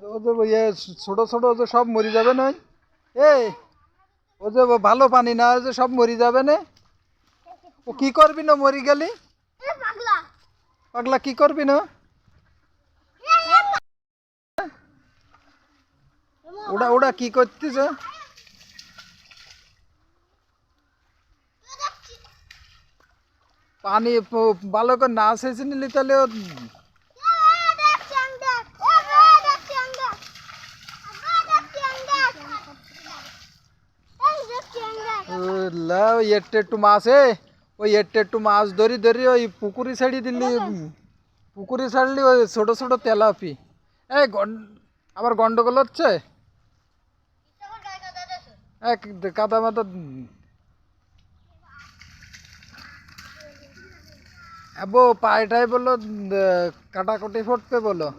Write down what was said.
ইয়ে ছোট ছোট যে সব মরি যাবে না? এই ও যে ভালো পানি না যে সব মরি যাবে না? ও কি করবি না মরি গেলি? পাগলা। কি করবি না? ওটা ওটা কি করতেছে? পানি ভালো করে না সেচে নিলি তাহলে একটু মাছ এ ওই একটু একটু মাছ ধরি ধরি ওই পুকুরি ছাড়ি দিলি পুকুরি ছাড়লি ওই ছোট ছোট তেলাপি। গন- আবার গন্ডগোল হচ্ছে? এক কাদা মাদা আবো পায়টাই বলল কাটাকুটি ফুটবে বলো।